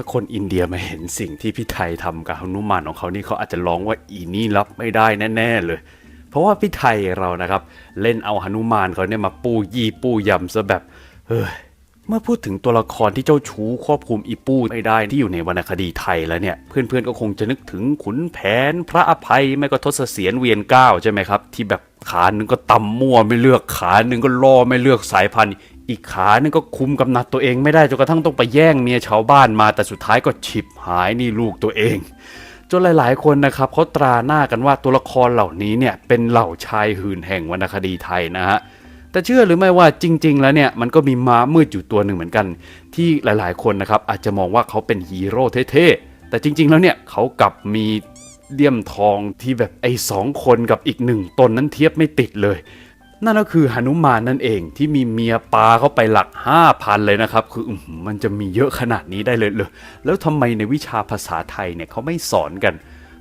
ถ้าคนอินเดียมาเห็นสิ่งที่พี่ไทยทำกับหนุมานของเขานี่เขาอาจจะร้องว่าอีนี่รับไม่ได้แน่ๆเลย เพราะว่าพี่ไทยเรานะครับ เล่นเอาหนุมานเขาเนี่ยมาปูยี่ปูยำซะแบบเฮ้ยเมื่อพูดถึงตัวละครที่เจ้าชู้ควบคุมอีปูไม่ได้ที่อยู่ในวรรณคดีไทยแล้วเนี่ย เพื่อนๆก็คงจะนึกถึงขุนแผน พระอภัยไม่ก็ทศเสียนเวียนเก้าใช่ไหมครับ ที่แบบขาหนึ่งก็ตำมั่วไม่เลือกขาหนึ่งก็ล่อไม่เลือกสายพันธุ์ อีกขานึ่งก็คุมกำนัดตัวเองไม่ได้จนกระทั่งต้องไปแย่งเมียชาวบ้านมาแต่สุดท้ายก็ฉิบหายนี่ลูกตัวเองจนหลาย ๆ คนนะครับเขาตราหน้ากันว่าตัวละครเหล่านี้เนี่ยเป็นเหล่าชายหื่นแห่งวรรณคดีไทยนะฮะแต่เชื่อหรือไม่ว่าจริง ๆ แล้วเนี่ยมันก็มีม้ามืดอยู่ตัวหนึ่งเหมือนกัน ที่หลาย ๆ คนนะครับอาจจะมองว่าเขาเป็นฮีโร่เท่ๆแต่จริง ๆ แล้วเนี่ยเขากลับมีเลี่ยมทองที่แบบไอ้สองคนกับอีกหนึ่งตนนั้นเทียบไม่ติดเลย นั่นก็คือหนุมานนั่นเองที่มีเมียปลาเข้าไปหลัก 5,000 เลยนะครับ คืออมันจะมีเยอะขนาดนี้ได้เลยเลย แล้วทำไมในวิชาภาษาไทยเนี่ยเขาไม่สอนกัน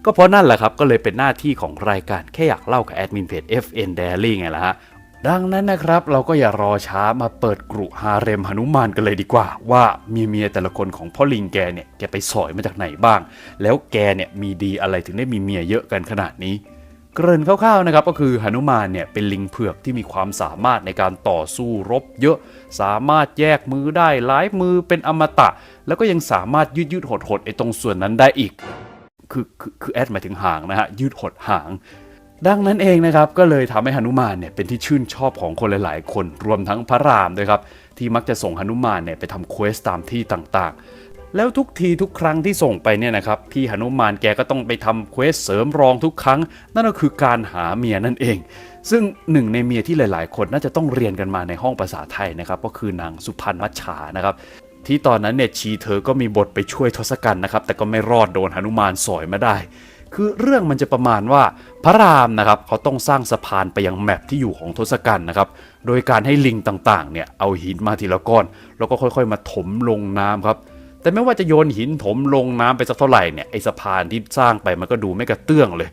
ก็เพราะนั่นแหละครับ ก็เลยเป็นหน้าที่ของรายการแค่อยากเล่ากับแอดมินเพจ FN Diary ไงล่ะฮะดังนั้นนะครับเราก็อย่ารอช้ามาเปิดกรุฮาเร็มหนุมานกันเลยดีกว่า ว่าเมียเมียแต่ละคนของพ่อลิงแกเนี่ยแกไปสอยมาจากไหนบ้าง แล้วแกเนี่ยมีดีอะไรถึงได้มีเมียเยอะกันขนาดนี้ เกริ่นคร่าวๆนะครับก็คือหนุมานเนี่ยเป็นลิงเผือกที่มีความสามารถในการต่อสู้รบเยอะ สามารถแยกมือได้หลายมือเป็นอมตะ แล้วก็ยังสามารถยืดยืดหดหดๆไอ้ตรงส่วนนั้นได้อีก คือคือคือแอดหมายถึงหางนะฮะยืดหดหาง ดังนั้นเองนะครับก็เลยทำให้หนุมานเนี่ยเป็นที่ชื่นชอบของคนหลายๆ คนรวมทั้งพระรามด้วยครับที่มักจะส่งหนุมานเนี่ยไปทำเควสตามที่ต่างๆ แล้วทุกทีทุกครั้งที่ส่งไปเนี่ยนะครับพี่หนุมานแกก็ต้องไปทำเควสเสริมรองทุกครั้ง นั่นก็คือการหาเมียนั่นเอง ซึ่งหนึ่งในเมียที่หลาย ๆ คนน่าจะต้องเรียนกันมาในห้องภาษาไทยนะครับก็คือนางสุพรรณมัชชานะครับที่ตอนนั้นเนี่ยชีเธอก็มีบทไปช่วยทศกัณฐ์นะครับแต่ก็ไม่รอดโดนหนุมานสอยมาได้ คือเรื่องมันจะประมาณว่าพระรามนะครับเขาต้องสร้างสะพานไปยังแมปที่อยู่ของทศกัณฐ์นะครับโดยการให้ลิงต่างๆเนี่ยเอาหินมาทีละก้อน แล้วก็ค่อยๆ มาถมลงน้ำครับ แต่ไม่ว่าจะโยนหินถมลงน้ำไปสักเท่าไหร่เนี่ยไอสะพานที่สร้างไปมันก็ดูไม่กระเตื้องเลย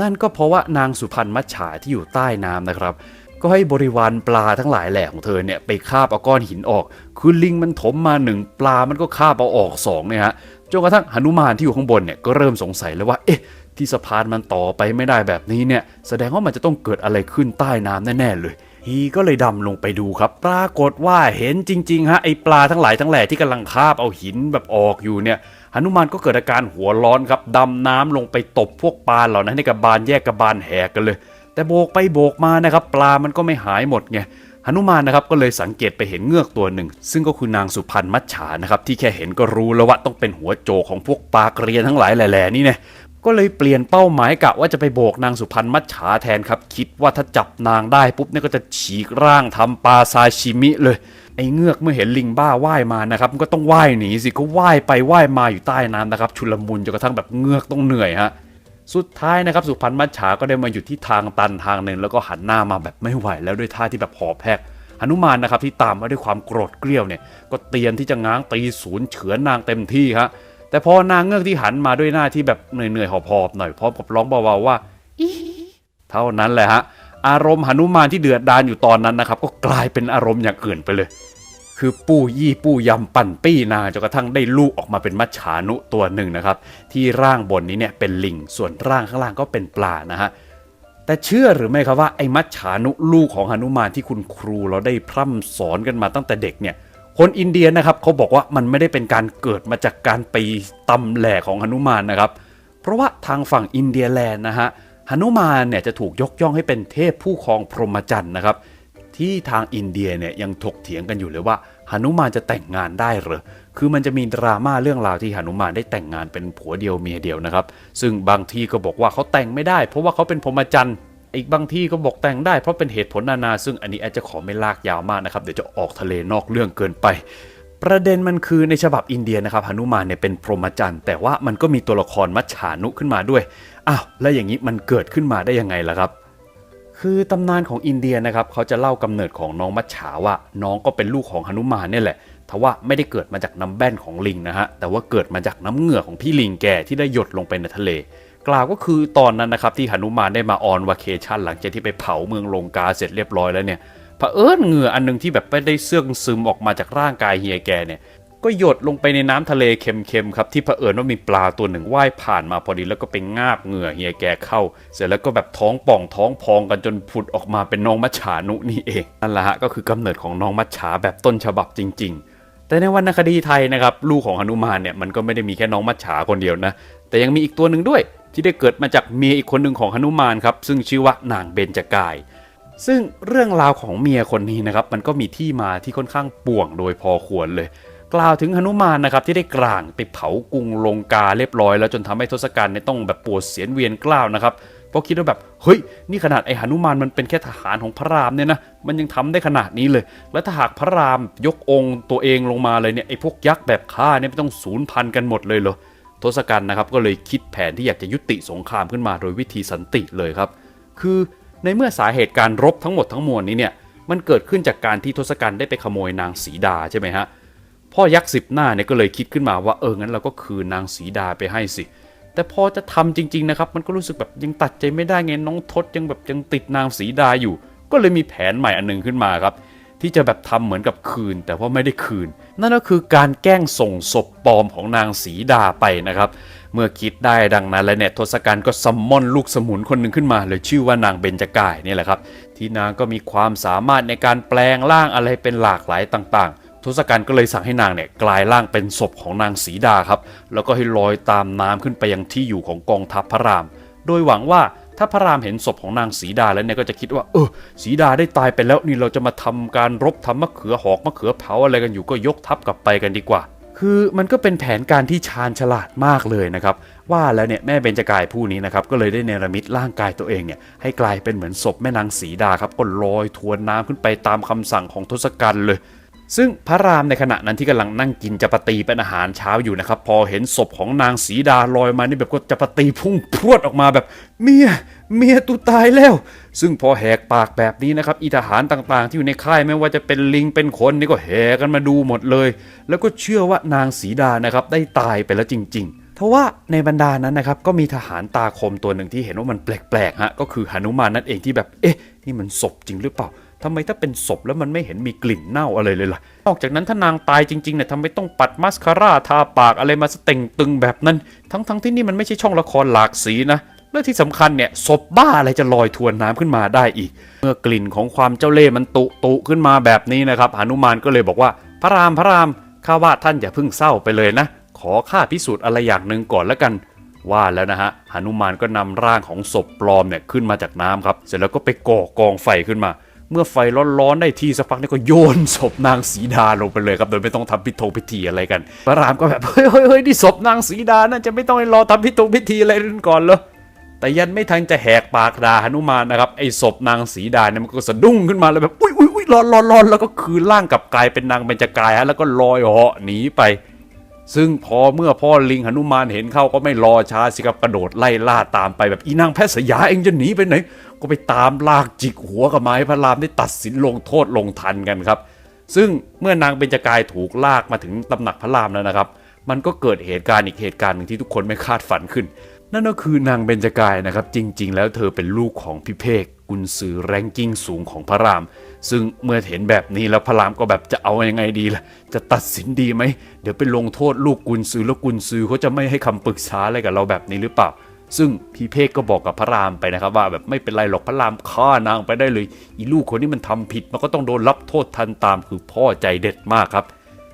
นั่นก็เพราะว่านางสุพรรณมัจฉาที่อยู่ใต้น้ำนะครับ ก็ให้บริวารปลาทั้งหลายแหล่ของเธอเนี่ยไปคาบเอาก้อนหินออก คือลิงมันถมมาหนึ่งปลามันก็คาบเอาออกสองเนี่ยฮะจนกระทั่งหนุมานที่อยู่ข้างบนเนี่ยก็เริ่มสงสัยแล้วว่าเอ๊ะที่สะพานมันต่อไปไม่ได้แบบนี้เนี่ยแสดงว่ามันจะต้องเกิดอะไรขึ้นใต้น้ำแน่ๆเลย ฮีก็เลยดำลงไปดูครับ ปรากฏว่าเห็นจริงๆฮะไอปลาทั้งหลายทั้งแหล่ที่กำลังคาบเอาหินแบบออกอยู่เนี่ยหนุมานก็เกิดอาการหัวร้อนครับดำน้ำลงไปตบพวกปลาเหล่านั้นให้กับบานแยกกับบานแหกกันเลย แต่โบกไปโบกมานะครับปลามันก็ไม่หายหมดไงหนุมานนะครับก็เลยสังเกตไปเห็นเงือกตัวหนึ่ง ซึ่งก็คือนางสุพรรณมัจฉานะครับที่แค่เห็นก็รู้แล้วว่าต้องเป็นหัวโจกของพวกปลาเกรียนทั้งหลายแหล่ๆนี่เนี่ย ก็เลยเปลี่ยนเป้าหมายกะว่าจะไปโบกนางสุพรรณมัจฉาแทนครับ คิดว่าถ้าจับนางได้ปุ๊บเนี่ยก็จะฉีกร่างทำปลาซาชิมิเลยไอ้เงือกเมื่อเห็นลิงบ้าว่ายมานะครับก็ต้องว่ายหนีสิก็ว่ายไปว่ายมาอยู่ใต้น้ำนะครับ ชุลมุนจนกระทั่งแบบเงือกต้องเหนื่อยฮะสุดท้ายนะครับสุพรรณมัจฉาก็ได้มาอยู่ที่ทางตันทางหนึ่งแล้วก็หันหน้ามาแบบไม่ไหว แล้วด้วยท่าที่แบบหอบแพกหนุมานนะครับที่ตามมาด้วยความโกรธเกรี้ยวเนี่ยก็เตรียมที่จะง้างตีศูนย์เฉือนนางเต็มที่ฮะ แต่พอนางเงือกที่หันมาด้วยหน้าที่แบบเหนื่อยๆหอบๆหน่อยพร้อมกับร้องเบาๆว่าอีเท่านั้นแหละฮะ อารมณ์หนุมานที่เดือดดานอยู่ตอนนั้นนะครับ ก็กลายเป็นอารมณ์อย่างอื่นไปเลย คือปู้ยี่ปู้ยำปั่นปี้นาจนกระทั่งได้ลูกออกมาเป็นมัจฉานุตัวหนึ่งนะครับ ที่ร่างบนนี้เนี่ยเป็นลิงส่วนร่างข้างล่างก็เป็นปลานะฮะแต่เชื่อหรือไม่ครับว่าไอ้มัจฉานุลูกของหนุมานที่คุณครูเราได้พร่ำสอนกันมาตั้งแต่เด็กเนี่ย คนอินเดียนะครับเขาบอกว่ามันไม่ได้เป็นการเกิดมาจากการไปตำแหล่ของหนุมานนะครับ เพราะว่าทางฝั่งอินเดียแลนด์นะฮะหนุมานเนี่ยจะถูกยกย่องให้เป็นเทพผู้ครองพรหมจรรย์นะครับ ที่ทางอินเดียเนี่ยยังถกเถียงกันอยู่เลยว่าหนุมานจะแต่งงานได้หรือคือมันจะมีดราม่าเรื่องราวที่หนุมานได้แต่งงานเป็นผัวเดียวเมียเดียวนะครับ ซึ่งบางทีก็บอกว่าเขาแต่งไม่ได้ เพราะว่าเขาเป็นพรหมจรรย์ อีกบางที่ก็บอกแต่งได้เพราะเป็นเหตุผลนานา ซึ่งอันนี้แอดจะขอไม่ลากยาวมากนะครับ เดี๋ยวจะออกทะเลนอกเรื่องเกินไป ประเด็นมันคือในฉบับอินเดียนะครับหนุมานเนี่ยเป็นพรหมจรรย์แต่ว่ามันก็มีตัวละครมัจฉานุขึ้นมาด้วยอ้าวแล้วอย่างนี้มันเกิดขึ้นมาได้ยังไงล่ะครับคือตำนานของอินเดียนะครับเขาจะเล่ากำเนิดของน้องมัจฉาว่าน้องก็เป็นลูกของหนุมานเนี่ยแหละทว่าไม่ได้เกิดมาจากน้ำแบ้นของลิงนะฮะแต่ว่าเกิดมาจากน้ำเหงื่อของพี่ลิงแก่ที่ได้หยดลงไปในทะเล กล่าวก็คือตอนนั้นนะครับที่หนุมานได้มาออนวาเคชั่นหลังจากที่ไปเผาเมืองลงกาเสร็จเรียบร้อยแล้วเนี่ยเผอิญเหงื่ออันหนึงที่แบบไม่ได้เสื่องซึมออกมาจากร่างกายเฮียแกเนี่ยก็หยดลงไปในน้ำทะเลเค็มๆครับที่เผอิญว่ามีปลาตัวหนึ่งว่ายผ่านมาพอดีแล้วก็ไปงาบเหงื่อเฮียแกเข้า เสร็จแล้วก็แบบท้องป่องท้องพองกันจนผุดออกมาเป็นน้องมัจฉานุนี่เองนั่นแหละฮะก็คือกำเนิดของน้องมัจฉาแบบต้นฉบับจริง ๆ แต่ในวรรณคดีไทยนะครับลูกของหนุมานเนี่ยมันก็ไม่ได้มีแค่น้องมัจฉาคนเดียวนะแต่ยังมีอีกตัวหนึ่งด้วย ที่ได้เกิดมาจากเมียอีกคนหนึ่งของหนุมานครับซึ่งชื่อว่านางเบญจกาย ซึ่งเรื่องราวของเมียคนนี้นะครับมันก็มีที่มาที่ค่อนข้างป่วงโดยพอควรเลย กล่าวถึงหนุมานนะครับที่ได้กลางไปเผากรุงลงกาเรียบร้อย แล้วจนทำให้ทศกัณฐ์เนี่ยต้องแบบปวดเสียนเวียนกล้าวนะครับเพราะคิดว่าแบบเฮ้ยนี่ขนาดไอ้หนุมานมันเป็นแค่ทหารของพระรามเนี่ยนะมันยังทำได้ขนาดนี้เลย แล้วถ้าหากพระรามยกองค์ตัวเองลงมาเลยเนี่ยไอ้พวกยักษ์แบบข้าเนี่ยไม่ต้องสูญพันธ์กันหมดเลยเหรอ ทศกัณฐ์นะครับก็เลยคิดแผนที่อยากจะยุติสงครามขึ้นมาโดยวิธีสันติเลยครับ คือในเมื่อสาเหตุการรบทั้งหมดทั้งมวลนี้เนี่ยมันเกิดขึ้นจากการที่ทศกัณฐ์ได้ไปขโมยนางสีดาใช่ไหมฮะพ่อยักษ์สิบหน้าเนี่ยก็เลยคิดขึ้นมาว่าเอองั้นเราก็คืนนางสีดาไปให้สิ แต่พอจะทำจริง ๆนะครับ มันก็รู้สึกแบบยังตัดใจไม่ได้ไงน้องทศยังแบบยังติดนางสีดาอยู่ ก็เลยมีแผนใหม่อันหนึงขึ้นมาครับ ที่จะแบบทำเหมือนกับคืน แต่ว่าไม่ได้คืน นั่นก็คือการแกล้งส่งศพปลอมของนางสีดาไปนะครับ เมื่อคิดได้ดังนั้นแล้วเนี่ยทศกัณฐ์ก็ซัมมอนลูกสมุนคนหนึ่งขึ้นมาเลยชื่อว่านางเบญจกายนี่แหละครับ ที่นางก็มีความสามารถในการแปลงร่างอะไรเป็นหลากหลายต่างๆทศกัณฐ์ก็เลยสั่งให้นางเนี่ยกลายร่างเป็นศพของนางสีดาครับ แล้วก็ให้ลอยตามน้ำขึ้นไปยังที่อยู่ของกองทัพพระราม โดยหวังว่า ถ้าพระรามเห็นศพของนางสีดาแล้วเนี่ยก็จะคิดว่า เออ สีดาได้ตายไปแล้วนี่เราจะมาทำการรบทำมะเขือหอกมะเขือเผาอะไรกันอยู่ก็ยกทัพกลับไปกันดีกว่า คือมันก็เป็นแผนการที่ชาญฉลาดมากเลยนะครับว่าแล้วเนี่ยแม่เบญจกายผู้นี้นะครับก็เลยได้เนรมิตร่างกายตัวเองเนี่ยให้กลายเป็นเหมือนศพแม่นางสีดาครับก็ลอยทวนน้ำขึ้นไปตามคำสั่งของทศกัณฐ์เลย ซึ่งพระรามในขณะนั้นที่กำลังนั่งกินจัปตีเป็นอาหารเช้าอยู่นะครับ พอเห็นศพของนางสีดาลอยมานี่แบบก็จัปตีพุ่งพรวดออกมาแบบเมียเมียตูตายแล้ว ซึ่งพอแหกปากแบบนี้นะครับอีทหารต่างๆ ที่อยู่ในค่ายไม่ว่าจะเป็นลิงเป็นคนนี่ก็แห่กันมาดูหมดเลย แล้วก็เชื่อว่านางสีดานะครับได้ตายไปแล้วจริง ๆทว่าในบรรดานั้นนะครับก็มีทหารตาคมตัวหนึ่งที่เห็นว่ามันแปลกๆฮะก็คือหนุมานนั่นเองที่แบบเอ๊ะนี่มันศพจริงหรือเปล่า ทำไมถ้าเป็นศพแล้วมันไม่เห็นมีกลิ่นเน่าอะไรเลยล่ะ นอกจากนั้นถ้านางตายจริงๆเนี่ยทำไมต้องปัดมัสคาร่าทาปากอะไรมาสเต่งตึงแบบนั้น ทั้งๆที่นี่มันไม่ใช่ช่องละครหลากสีนะ และที่สำคัญเนี่ยศพบ้าอะไรจะลอยทวนน้ำขึ้นมาได้อีก เมื่อกลิ่นของความเจ้าเล่ห์มันตุตุขึ้นมาแบบนี้นะครับหนุมานก็เลยบอกว่า พระรามพระรามข้าว่าท่านอย่าเพิ่งเศร้าไปเลยนะ ขอข้าพิสูจน์อะไรอย่างหนึ่งก่อนแล้วกันว่าแล้วนะฮะหนุมานก็นำร่างของศพปลอมเนี่ยขึ้นมาจากน้ำครับ เสร็จแล้วก็ไปก่อกองไฟขึ้นมา เมื่อไฟร้อนๆได้ที่สักพักนี่ก็โยนศพนางสีดาลงไปเลยครับโดยไม่ต้องทำพิธงพิธีอะไรกัน พระรามก็แบบเฮ้ยเฮ้ยเฮ้ยนี่ศพนางสีดาน่าจะไม่ต้องให้รอทำพิธงพิธีอะไรกันก่อนเหรอแต่ยันไม่ทันจะแหกปากด่าหนุมานนะครับไอ้ศพนางสีดาเนี่ยมันก็สะดุ้งขึ้นมาเลยแบบอุ้ยอุ้ยอุ้ยร้อนร้อนร้อนแล้วก็คืนร่างกลับกลายเป็นนางเบญจกายฮะแล้วก็ลอยเหาะหนีไป ซึ่งพอเมื่อพ่อลิงหนุมานเห็นเข้าก็ไม่รอช้าสิครับกระโดดไล่ล่าตามไปแบบอีนางแพทย์สยาเองจะหนีไปไหน ก็ไปตามลากจิกหัวกับไม้พระรามได้ตัดสินลงโทษลงทันกันครับ ซึ่งเมื่อนางเบญจกายถูกลากมาถึงตำหนักพระรามแล้วนะครับ มันก็เกิดเหตุการณ์อีกเหตุการณ์หนึ่งที่ทุกคนไม่คาดฝันขึ้น นั่นก็คือนางเบญจกายนะครับ จริง ๆ แล้วเธอเป็นลูกของพิเภก กุนซือแรงกิ้งสูงของพระราม ซึ่งเมื่อเห็นแบบนี้แล้วพระรามก็แบบจะเอายังไงดีล่ะ จะตัดสินดีไหม เดี๋ยวไปลงโทษลูกกุนซือแล้วกุนซือเขาจะไม่ให้คำปรึกษาอะไรกับเราแบบนี้หรือเปล่า ซึ่งพี่เพกก็บอกกับพระรามไปนะครับ ว่าแบบไม่เป็นไรหรอกพระรามฆ่านางไปได้เลย อีลูกคนนี้มันทำผิดมันก็ต้องโดนรับโทษทันตามคือพ่อใจเด็ดมากครับ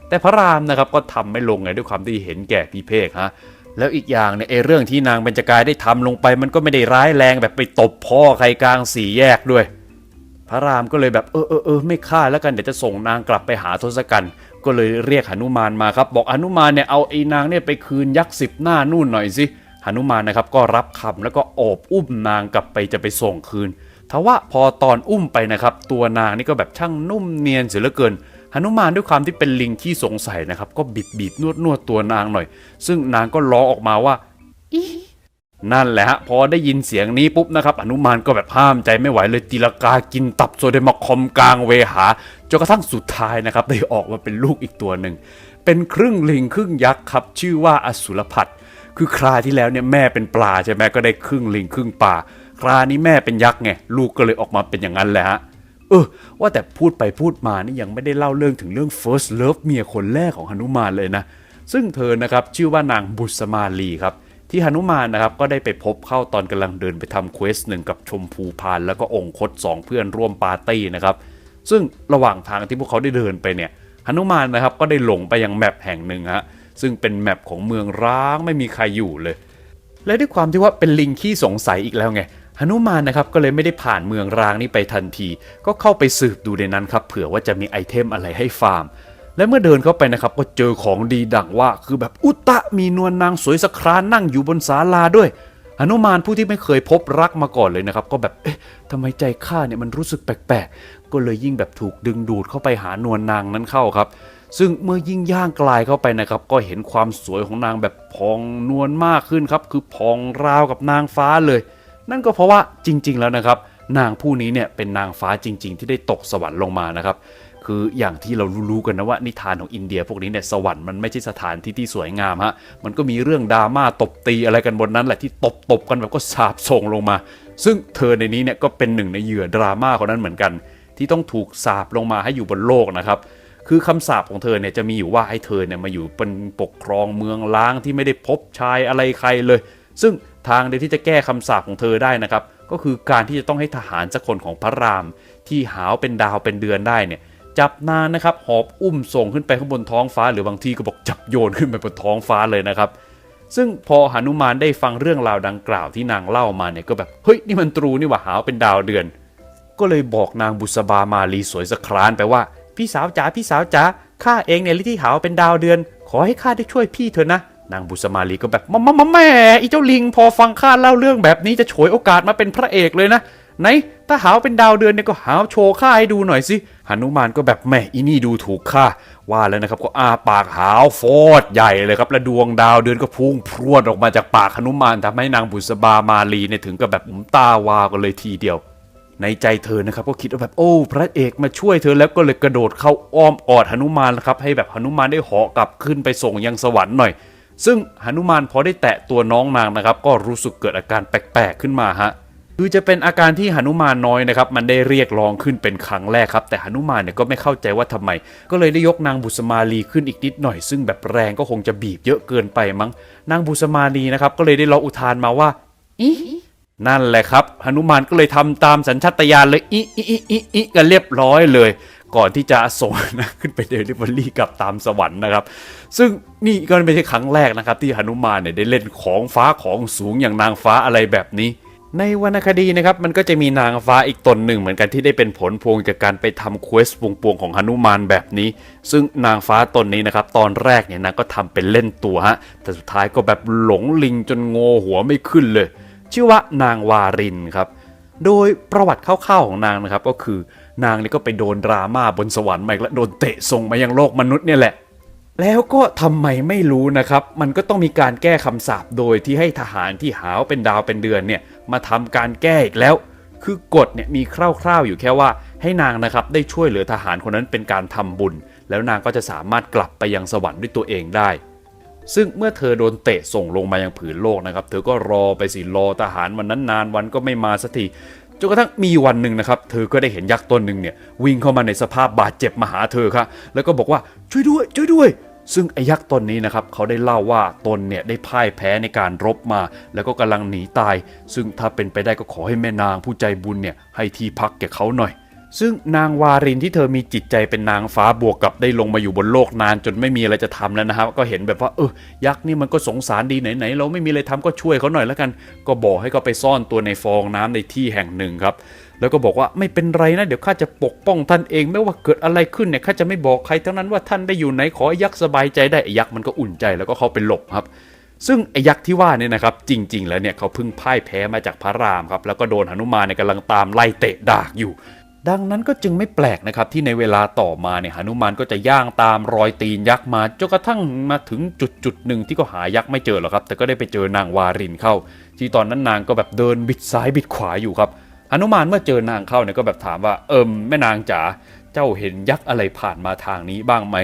แต่พระรามนะครับก็ทำไม่ลงไงด้วยความที่เห็นแก่พี่เพกฮะ แล้วอีกอย่างเนี่ยไอเรื่องที่นางเบญจกายได้ทำลงไป มันก็ไม่ได้ร้ายแรงแบบไปตบพ่อใครกลางสี่แยกด้วย พระรามก็เลยแบบเออเออเออไม่ฆ่าแล้วกันเดี๋ยวจะส่งนางกลับไปหาทศกัณฐ์ก็เลยเรียกหนุมานมาครับ บอกหนุมานเนี่ยเอาไอ้นางเนี่ยไปคืนยักษ์สิบหน้านู่นหน่อยสิหนุมานนะครับก็รับคำแล้วก็โอบอุ้มนางกลับไปจะไปส่งคืนทว่าพอตอนอุ้มไปนะครับ ตัวนางนี่ก็แบบช่างนุ่มเนียนเสียเหลือเกิน หนุมานด้วยความที่เป็นลิงที่สงสัยนะครับ ก็บีบบีบนวดนวดตัวนางหน่อย ซึ่งนางก็ร้องออกมาว่านั่นแหละฮะพอได้ยินเสียงนี้ปุ๊บนะครับอนุมานก็แบบห้ามใจไม่ไหวเลยตีลากากินตับโซเดมาคอมกลางเวหาจนกระทั่งสุดท้ายนะครับได้ออกมาเป็นลูกอีกตัวหนึ่ง เป็นครึ่งลิงครึ่งยักษ์ครับ ชื่อว่าอสุรพัฒคือคราที่แล้วเนี่ยแม่เป็นปลาใช่ไหมก็ได้ครึ่งลิงครึ่งปลาครานี้แม่เป็นยักษ์ไงลูกก็เลยออกมาเป็นอย่างนั้นแหละฮะ เออ ว่าแต่พูดไปพูดมานี่ยังไม่ได้เล่าเรื่องถึงเรื่อง first love เมียคนแรกของหนุมานเลยนะ ซึ่งเธอนะครับชื่อว่านางบุษมาลีครับ ที่หนุมานนะครับก็ได้ไปพบเข้าตอนกำลังเดินไปทำเควสหนึ่งกับชมพูพานแล้วก็องคตสองเพื่อนร่วมปาร์ตี้นะครับ ซึ่งระหว่างทางที่พวกเขาได้เดินไปเนี่ยหนุมานนะครับก็ได้หลงไปยังแมปแห่งหนึ่งฮะซึ่งเป็นแมปของเมืองร้างไม่มีใครอยู่เลย และด้วยความที่ว่าเป็นลิงขี้สงสัยอีกแล้วไง นุมานนะครับก็เลยไม่ได้ผ่านเมืองร้างนี้ไปทันที ก็เข้าไปสืบดูในนั้นครับเผื่อว่าจะมีไอเทมอะไรให้ฟาร์ม และเมื่อเดินเข้าไปนะครับก็เจอของดีดังว่าคือแบบอุตตะมีนวลนางสวยสครานนั่งอยู่บนศาลาด้วยหนุมานผู้ที่ไม่เคยพบรักมาก่อนเลยนะครับ ก็แบบเอ๊ะทำไมใจข้าเนี่ยมันรู้สึกแปลกๆ ก็เลยยิ่งแบบถูกดึงดูดเข้าไปหานวลนางนั้นเข้าครับ ซึ่งเมื่อยิ่งย่างกลายเข้าไปนะครับ ก็เห็นความสวยของนางแบบพองนวลมากขึ้นครับ คือพองราวกับนางฟ้าเลย นั่นก็เพราะว่าจริง ๆ แล้วนะครับ นางผู้นี้เนี่ยเป็นนางฟ้าจริง ๆ ที่ได้ตกสวรรค์ลงมานะครับคืออย่างที่เรารู้ๆกันนะว่านิทานของอินเดียพวกนี้เนี่ยสวรรค์มันไม่ใช่สถานที่ที่สวยงามฮะมันก็มีเรื่องดราม่าตบตีอะไรกันบนนั้นแหละที่ตบตบกันแบบก็สาบส่งลงมา ซึ่งเธอในนี้เนี่ยก็เป็นหนึ่งในเหยื่อดราม่าคนนั้นเหมือนกัน ที่ต้องถูกสาบลงมาให้อยู่บนโลกนะครับคือคำสาปของเธอเนี่ยจะมีอยู่ว่าให้เธอเนี่ยมาอยู่เป็นปกครองเมืองล้างที่ไม่ได้พบชายอะไรใครเลย ซึ่ง ทางเดียวที่จะแก้คำสาปของเธอได้นะครับ ก็คือการที่จะต้องให้ทหารสักคนของพระราม ที่หาวเป็นดาวเป็นเดือนได้เนี่ยจับนางนะครับหอบอุ้มส่งขึ้นไปข้างบนท้องฟ้า หรือบางทีก็บอกจับโยนขึ้นไปบนท้องฟ้าเลยนะครับ ซึ่งพอหนุมานได้ฟังเรื่องราวดังกล่าวที่นางเล่ามาเนี่ยก็แบบเฮ้ยนี่มันตรูนี่ว่าหาวเป็นดาวเดือน ก็เลยบอกนางบุษบามาลีสวยสครานไปว่า พี่สาวจ๋าพี่สาวจ๋าข้าเองเนี่ยลิที่หาวเป็นดาวเดือน ขอให้ข้าได้ช่วยพี่เถอะนะ นางบุษมาลีก็แบบมามามาแม่อีเจ้าลิงพอฟังข้าเล่าเรื่องแบบนี้จะฉวยโอกาสมาเป็นพระเอกเลยนะไหนถ้าหาวเป็นดาวเดือนเนี่ยก็หาวโชว์ข้าให้ดูหน่อยสิหนุมานก็แบบแม่อีนี่ดูถูกข้าว่าแล้วนะครับก็อาปากหาวโฟดใหญ่เลยครับและดวงดาวเดือนก็พุ่งพรวดออกมาจากปากหนุมานทำให้นางบุษบามาลีเนี่ยถึงกับแบบอุมตาวากันเลยทีเดียวในใจเธอนะครับก็คิดว่าแบบโอ้พระเอกมาช่วยเธอแล้วก็เลยกระโดดเข้าอ้อมออดหนุมานนะครับให้แบบหนุมานได้เหาะกลับขึ้นไปส่งยังสวรรค์หน่อย ซึ่งหนุมานพอได้แตะตัวน้องนางนะครับ ก็รู้สึกเกิดอาการแปลกๆขึ้นมาฮะคือจะเป็นอาการที่หนุมานน้อยนะครับ มันได้เรียกร้องขึ้นเป็นครั้งแรกครับ แต่หนุมานเนี่ยก็ไม่เข้าใจว่าทำไม ก็เลยได้ยกนางบุษมาลีขึ้นอีกนิดหน่อย ซึ่งแบบแรงก็คงจะบีบเยอะเกินไปมั้งนางบุษมาลีนะครับก็เลยได้ร้องอุทานมาว่านั่นแหละครับหนุมานก็เลยทำตามสัญชาตญาณเลยอิอิอิอิอิกันเรียบร้อยเลย ก่อนที่จะส่งนะขึ้นไปเดลิเวอรี่กับตามสวรรค์นะครับ ซึ่งนี่ก็ไม่ใช่ครั้งแรกนะครับ ที่หนุมานเนี่ยได้เล่นของฟ้าของสูงอย่างนางฟ้าอะไรแบบนี้ ในวรรณคดีนะครับมันก็จะมีนางฟ้าอีกตนหนึ่งเหมือนกันที่ได้เป็นผลพวงจากการไปทำเควสปวงๆของหนุมานแบบนี้ ซึ่งนางฟ้าตนนี้นะครับตอนแรกเนี่ยนางก็ทำเป็นเล่นตัวฮะแต่สุดท้ายก็แบบหลงลิงจนโงหัวไม่ขึ้นเลย ชื่อว่านางวารินครับโดยประวัติคร่าวๆของนางนะครับก็คือ นางนี่ก็ไปโดนดราม่าบนสวรรค์มาอีกแล้วโดนเตะส่งมายังโลกมนุษย์เนี่ยแหละ แล้วก็ทำไมไม่รู้นะครับ มันก็ต้องมีการแก้คำสาปโดยที่ให้ทหารที่หาวเป็นดาวเป็นเดือนเนี่ยมาทำการแก้อีกแล้ว คือกฎเนี่ยมีคร่าวๆอยู่แค่ว่าให้นางนะครับได้ช่วยเหลือทหารคนนั้นเป็นการทำบุญ แล้วนางก็จะสามารถกลับไปยังสวรรค์ด้วยตัวเองได้ซึ่งเมื่อเธอโดนเตะส่งลงมายังผืนโลกนะครับ เธอก็รอไปสิรอทหารวันนั้นนานวันก็ไม่มาสักที จนกระทั่งมีวันหนึ่งนะครับ เธอก็ได้เห็นยักษ์ตนหนึ่งเนี่ยวิ่งเข้ามาในสภาพบาดเจ็บมาหาเธอครับแล้วก็บอกว่าช่วยด้วย ช่วยด้วย ซึ่งไอ้ยักษ์ตนนี้นะครับเขาได้เล่าว่าตนเนี่ยได้พ่ายแพ้ในการรบมา แล้วก็กำลังหนีตาย ซึ่งถ้าเป็นไปได้ก็ขอให้แม่นางผู้ใจบุญเนี่ยให้ที่พักแก่เขาหน่อย ซึ่งนางวารินที่เธอมีจิตใจเป็นนางฟ้าบวกกับได้ลงมาอยู่บนโลกนานจนไม่มีอะไรจะทำแล้วนะครับ ก็เห็นแบบว่าเออยักษ์นี่มันก็สงสารดีไหนๆเราไม่มีอะไรทำก็ช่วยเขาหน่อยแล้วกัน ก็บอกให้เขาไปซ่อนตัวในฟองน้ำในที่แห่งหนึ่งครับ แล้วก็บอกว่าไม่เป็นไรนะเดี๋ยวข้าจะปกป้องท่านเองไม่ว่าเกิดอะไรขึ้นเนี่ยข้าจะไม่บอกใครทั้งนั้นว่าท่านได้อยู่ไหนขอให้ยักษ์สบายใจได้ยักษ์มันก็อุ่นใจแล้วก็เข้าไปหลบครับซึ่งไอ้ยักษ์ที่ว่าเนี่ยนะครับ จริง ๆ แล้วเนี่ยเขาเพิ่งพ่ายแพ้มาจากพระรามครับแล้วก็โดนหนุมานเนี่ยกำลังตามไล่เตะดากอยู่ ดังนั้นก็จึงไม่แปลกนะครับที่ในเวลาต่อมาเนี่ยหนุมานก็จะย่างตามรอยตีนยักษ์มาจนกระทั่งมาถึงจุดจุดหนึ่งที่ก็หายักษ์ไม่เจอหรอกครับ แต่ก็ได้ไปเจอนางวารินเข้า ที่ตอนนั้นนางก็แบบเดินบิดซ้ายบิดขวาอยู่ครับหนุมานเมื่อเจอนางเข้าเนี่ยก็แบบถามว่าเอิมแม่นางจ๋าเจ้าเห็นยักษ์อะไรผ่านมาทางนี้บ้างไหม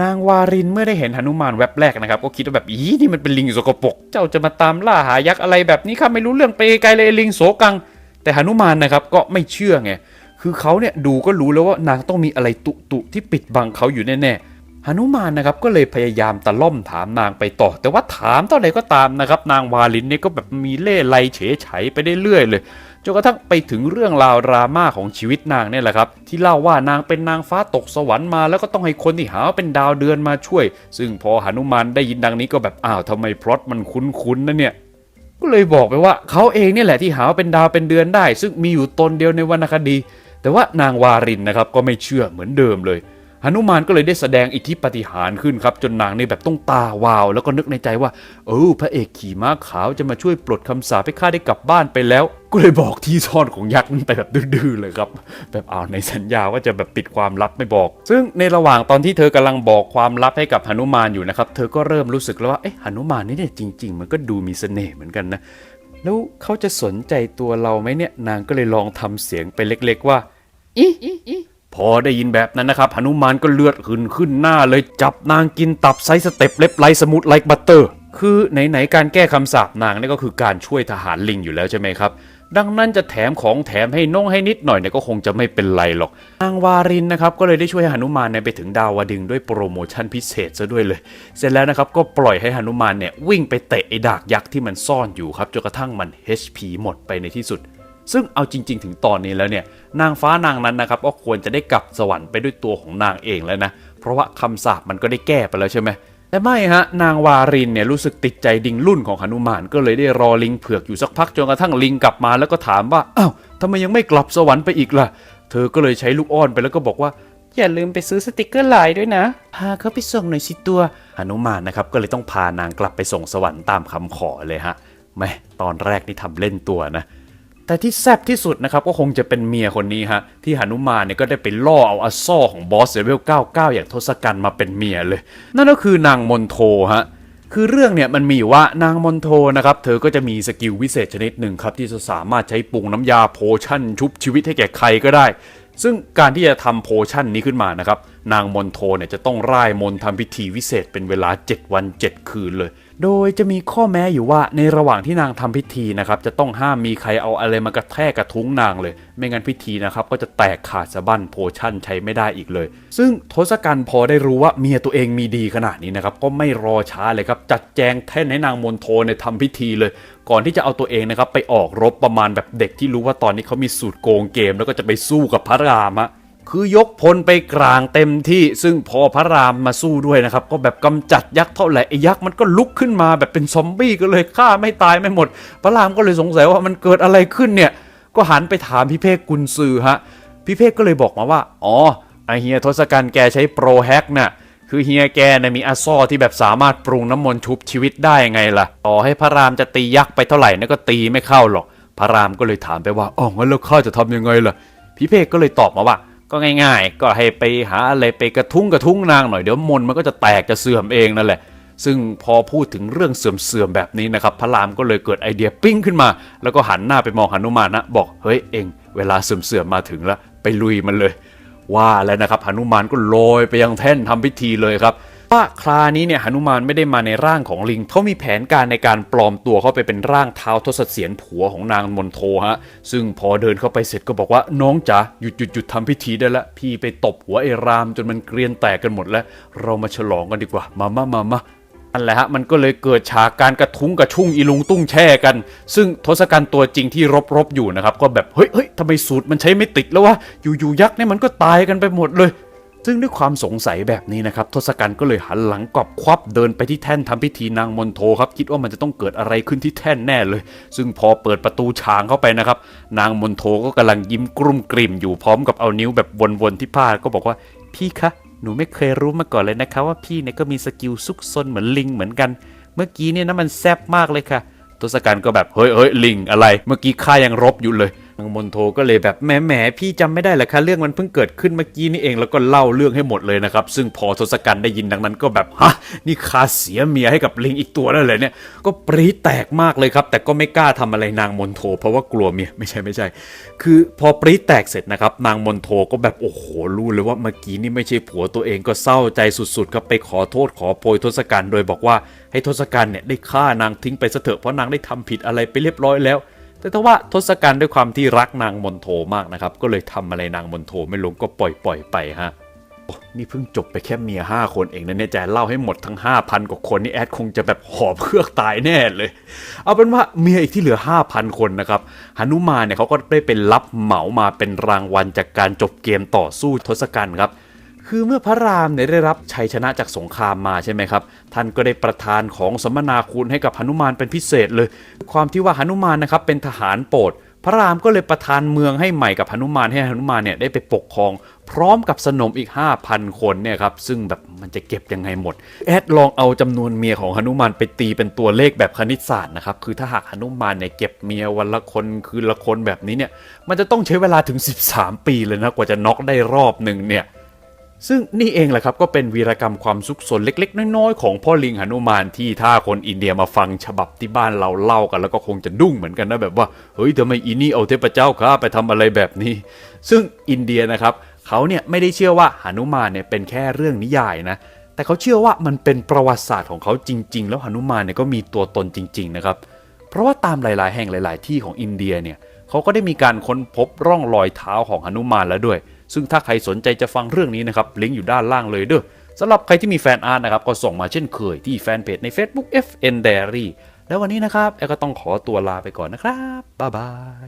นางวารินเมื่อได้เห็นหนุมานแวบแรกนะครับ ก็คิดว่าแบบอีนี่มันเป็นลิงสกปรกเจ้าจะมาตามล่าหายักษ์อะไรแบบนี้ข้าไม่รู้เรื่องไปไกลเลยลิงโสกัง แต่หนุมานนะครับก็ไม่เชื่อไง คือเขาเนี่ยดูก็รู้แล้วว่านางต้องมีอะไรตุตุที่ปิดบังเขาอยู่แน่ๆหนุมานนะครับก็เลยพยายามตะล่อมถามนางไปต่อ แต่ว่าถามเท่าไหร่ก็ตามนะครับ นางวาลินเนี่ยก็แบบมีเล่ไลเฉยไฉไปได้เรื่อยเลยจนกระทั่งไปถึงเรื่องราวดราม่าของชีวิตนางเนี่ยแหละครับ ที่เล่าว่านางเป็นนางฟ้าตกสวรรค์มา แล้วก็ต้องให้คนที่หาว่าเป็นดาวเดือนมาช่วย ซึ่งพอหนุมานได้ยินดังนี้ก็แบบอ้าวทำไมพล็อตมันคุ้นๆนะเนี่ยก็เลยบอกไปว่าเขาเองเนี่ยแหละที่หาว่าเป็นดาวเป็นเดือนได้ ซึ่งมีอยู่ตนเดียวในวรรณคดี แต่ว่านางวารินนะครับก็ไม่เชื่อเหมือนเดิมเลยหนุมานก็เลยได้แสดงอิทธิปฏิหารขึ้นครับ จนนางในแบบต้องตาวาว แล้วก็นึกในใจว่า เออพระเอกขี่ม้าขาวจะมาช่วยปลดคำสาปให้ข้าได้กลับบ้านไปแล้ว ก็เลยบอกที่ซ่อนของยักษ์นั่นไปแบบดื้อๆเลยครับ แบบเอาในสัญญาว่าจะแบบปิดความลับไม่บอก ซึ่งในระหว่างตอนที่เธอกำลังบอกความลับให้กับหนุมานอยู่นะครับ เธอก็เริ่มรู้สึกแล้วว่าเอ๊ะหนุมานนี่เนี่ยจริง ๆ มันก็ดูมีเสน่ห์เหมือนกันนะ แล้วเขาจะสนใจตัวเราไหมเนี่ย นางก็เลยลองทำเสียงไปเล็ก ๆ ว่าอีอีอีพอได้ยินแบบนั้นนะครับหนุมานก็เลือดขึ้นขึ้นหน้าเลยจับนางกินตับไซส์สเต็ปเล็บไลสมูทไลค์บัตเตอร์คือไหนๆการแก้คำสาปนางนี่ก็คือการช่วยทหารลิงอยู่แล้วใช่ไหมครับ ดังนั้นจะแถมของแถมให้น้องให้นิดหน่อยเนี่ยก็คงจะไม่เป็นไรหรอกนางวารินนะครับก็เลยได้ช่วยหนุมานเนี่ยไปถึงดาวดึงด้วยโปรโมชั่นพิเศษซะด้วยเลย เสร็จแล้วนะครับก็ปล่อยให้หนุมานเนี่ยวิ่งไปเตะไอ้ดากยักษ์ที่มันซ่อนอยู่ครับจนกระทั่งมัน HP หมดไปในที่สุด ซึ่งเอาจริง ๆ ถึงตอนนี้แล้วเนี่ยนางฟ้านางนั้นนะครับก็ควรจะได้กลับสวรรค์ไปด้วยตัวของนางเองแล้วนะเพราะว่าคำสาปมันก็ได้แก้ไปแล้วใช่ไหม แต่ไม่ฮะนางวารินเนี่ยรู้สึกติดใจดิงรุ่นของหนุมานก็เลยได้รอลิงเผือกอยู่สักพักจนกระทั่งลิงกลับมาแล้วก็ถามว่าอ้าวทำไมยังไม่กลับสวรรค์ไปอีกล่ะ เธอก็เลยใช้ลูกอ้อนไปแล้วก็บอกว่า อย่าลืมไปซื้อสติกเกอร์ลายด้วยนะ พาเขาไปส่งหน่อยสิตัวหนุมานนะครับก็เลยต้องพานางกลับไปส่งสวรรค์ตามคำขอเลยฮะแม่ตอนแรกนี่ทำเล่นตัวนะ แต่ที่แซบที่สุดนะครับก็คงจะเป็นเมียคนนี้ฮะที่หนุมานเนี่ยก็ได้ไปล่อเอาอัสซอของบอสเลเวล99 อย่างทศกัณฐ์มาเป็นเมียเลย นั่นก็คือนางมนโทฮะคือเรื่องเนี่ยมันมีว่านางมนโทนะครับ เธอก็จะมีสกิลวิเศษชนิดหนึ่งครับ ที่จะสามารถใช้ปรุงน้ำยาโพชั่น ชุบชีวิตให้แก่ใครก็ได้ ซึ่งการที่จะทำโพชั่นนี้ขึ้นมานะครับ นางมนโทเนี่ยจะต้องร่ายมนต์ทำพิธีวิเศษเป็นเวลา 7 วัน 7 คืนเลย โดยจะมีข้อแม้อยู่ว่าในระหว่างที่นางทำพิธีนะครับจะต้องห้ามมีใครเอาอะไรมากระแทกกระทุ้งนางเลย ไม่งั้นพิธีนะครับก็จะแตกขาดสะบั้นโพชั่นใช้ไม่ได้อีกเลย ซึ่งทศกัณฐ์พอได้รู้ว่าเมียตัวเองมีดีขนาดนี้นะครับก็ไม่รอช้าเลยครับจัดแจงแท่นให้นางมนโทเนี่ยทำพิธีเลย ก่อนที่จะเอาตัวเองนะครับไปออกรบประมาณแบบเด็กที่รู้ว่าตอนนี้เขามีสูตรโกงเกม แล้วก็จะไปสู้กับพระรามอะ คือยกพลไปกลางเต็มที่ ซึ่งพอพระรามมาสู้ด้วยนะครับ ก็แบบกำจัดยักษ์เท่าไหร่ไอ้ยักษ์มันก็ลุกขึ้นมาแบบเป็นซอมบี้ก็เลยฆ่าไม่ตายไม่หมด พระรามก็เลยสงสัยว่ามันเกิดอะไรขึ้นเนี่ยก็หันไปถามพี่เพกกุนซือฮะพี่เพกก็เลยบอกมาว่า อ๋อไอเฮียทศกัณฐ์แกใช้โปรแฮกน่ะคือเฮียแกเนี่ยมีอาซอที่แบบสามารถปรุงน้ำมนต์ชุบชีวิตได้ไงล่ะ ต่อให้พระรามจะตียักษ์ไปเท่าไหร่นี่ยก็ตีไม่เข้าหรอก พระรามก็เลยถามไปว่าอ๋องั้นแล้วข้าจะทำยังไงล่ะพี่เพกก็เลยตอบมาว่า ก็ง่ายๆ ก็ให้ไปหาอะไรไปกระทุ้งกระทุ้งนางหน่อยเดี๋ยวมนมันก็จะแตกจะเสื่อมเองนั่นแหละ ซึ่งพอพูดถึงเรื่องเสื่อมๆแบบนี้นะครับ พระรามก็เลยเกิดไอเดียปิ้งขึ้นมา แล้วก็หันหน้าไปมองหนุมานนะบอกเฮ้ยเองเวลาเสื่อมๆมาถึงแล้วไปลุยมันเลย ว่าแล้วนะครับหนุมานก็ลอยไปยังแท่นทำพิธีเลยครับ ว่าครานี้เนี่ยหนุมานไม่ได้มาในร่างของลิง เขามีแผนการในการปลอมตัวเข้าไปเป็นร่างเท้าทศเสียนผัวของนางมนโทฮะ ซึ่งพอเดินเข้าไปเสร็จก็บอกว่าน้องจ๋าหยุดหยุดหยุดทำพิธีได้ละ พี่ไปตบหัวไอ้รามจนมันเกรียนแตกกันหมดแล้ว เรามาฉลองกันดีกว่า มามามามาอันแหละฮะมันก็เลยเกิดฉากการกระทุ้งกระชุ่งอีลุงตุ้งแช่กัน ซึ่งทศกัณฐ์ตัวจริงที่รบรบอยู่นะครับก็แบบเฮ้ยเฮ้ยทำไมสูตรมันใช้ไม่ติดแล้ววะอยู่ๆยักษ์เนี่ยมันก็ตายกันไปหมดเลย ซึ่งด้วยความสงสัยแบบนี้นะครับทศกัณฐ์ก็เลยหันหลังกลับควับเดินไปที่แท่นทำพิธีนางมนโทครับคิดว่ามันจะต้องเกิดอะไรขึ้นที่แท่นแน่เลย ซึ่งพอเปิดประตูฉางเข้าไปนะครับนางมนโทก็กำลังยิ้มกรุ่มกริ่มอยู่พร้อมกับเอานิ้วแบบวนๆที่ผ้าก็บอกว่าพี่คะหนูไม่เคยรู้มาก่อนเลยนะคะว่าพี่เนี่ยก็มีสกิลซุกซนเหมือนลิงเหมือนกัน เมื่อกี้เนี่ยนะมันแซบมากเลยค่ะทศกัณฐ์ก็แบบเฮ้ยเฮ้ยลิงอะไร เมื่อกี้ข้ายังรบอยู่เลย นางมนโทก็เลยแบบแหมแหมพี่จำไม่ได้เหรอคะเรื่องมันเพิ่งเกิดขึ้นเมื่อกี้นี่เองแล้วก็เล่าเรื่องให้หมดเลยนะครับ ซึ่งพอทศกัณฐ์ได้ยินดังนั้นก็แบบฮะนี่คาเสียเมียให้กับลิงอีกตัวนั่นเลยเนี่ยก็ปรีแตกมากเลยครับ แต่ก็ไม่กล้าทำอะไรนางมนโท เพราะว่ากลัวเมียไม่ใช่ไม่ใช่ คือพอปรีแตกเสร็จนะครับ นางมนโทก็แบบโอ้โหรู้เลยว่าเมื่อกี้นี่ไม่ใช่ผัวตัวเองก็เศร้าใจสุดๆครับไปขอโทษขอโพยทศกัณฐ์โดยบอกว่าให้ทศกัณฐ์เนี่ยได้ฆ่านางทิ้งไปซะเถอะเพราะนางได้ทำผิดอะไรไปเรียบร้อยแล้ว แต่ถ้าว่าทศกัณฐ์ด้วยความที่รักนางมนโทมากนะครับ ก็เลยทำอะไรนางมนโทไม่ลงก็ปล่อยปล่อยไปฮะโอ้นี่เพิ่งจบไปแค่เมีย5คนเองนะเนี่ยแจเล่าให้หมดทั้ง 5,000 กว่าคนนี่แอดคงจะแบบหอบเพือกตายแน่เลย เอาเป็นว่าเมียอีกที่เหลือ 5,000 คนนะครับหนุมานเนี่ยเขาก็ได้เป็นรับเหมามาเป็นรางวัลจากการจบเกมต่อสู้ทศกัณฐ์ครับ คือเมื่อพระรามเนี่ยได้รับชัยชนะจากสงครามมาใช่ไหมครับ ท่านก็ได้ประทานของสมนาคุณให้กับหนุมานเป็นพิเศษเลย ความที่ว่าหนุมานนะครับเป็นทหารโปรดพระรามก็เลยประทานเมืองให้ใหม่กับหนุมานให้หนุมานเนี่ยได้ไปปกครอง พร้อมกับสนมอีก 5,000 คนเนี่ยครับซึ่งแบบมันจะเก็บยังไงหมด แอดลองเอาจำนวนเมียของหนุมานไปตีเป็นตัวเลขแบบคณิตศาสตร์นะครับคือถ้าหากหนุมานเนี่ยเก็บเมียวันละคนคืนละคนแบบนี้เนี่ยมันจะต้องใช้เวลาถึง 13 ปีเลยนะกว่าจะน็อกได้รอบหนึ่งเนี่ย ซึ่งนี่เองแหละครับก็เป็นวีรกรรมความซุกซนเล็ก ๆ น้อยๆ ของพ่อลิงหนุมานที่ถ้าคนอินเดียมาฟังฉบับที่บ้านเราเล่ากัน แล้วก็คงจะดุ้งเหมือนกันนะแบบว่าเฮ้ยทำไมอีนี่เอาเทพเจ้าข้าไปทำอะไรแบบนี้ ซึ่งอินเดียนะครับเขาเนี่ยไม่ได้เชื่อว่าหนุมานเนี่ยเป็นแค่เรื่องนิยายนะแต่เขาเชื่อว่ามันเป็นประวัติศาสตร์ของเขาจริง ๆ แล้วหนุมานเนี่ยก็มีตัวตนจริง ๆ นะครับ เพราะว่าตามหลาย ๆ แห่งหลาย ๆ ที่ของอินเดียเนี่ยเขาก็ได้มีการค้นพบร่องรอยเท้าของหนุมานแล้วด้วย ซึ่งถ้าใครสนใจจะฟังเรื่องนี้นะครับลิงก์อยู่ด้านล่างเลยเด้อสำหรับใครที่มีแฟนอาร์ตนะครับก็ส่งมาเช่นเคยที่แฟนเพจใน Facebook FN Diary แล้ววันนี้นะครับแอลก็ต้องขอตัวลาไปก่อนนะครับบ๊ายบาย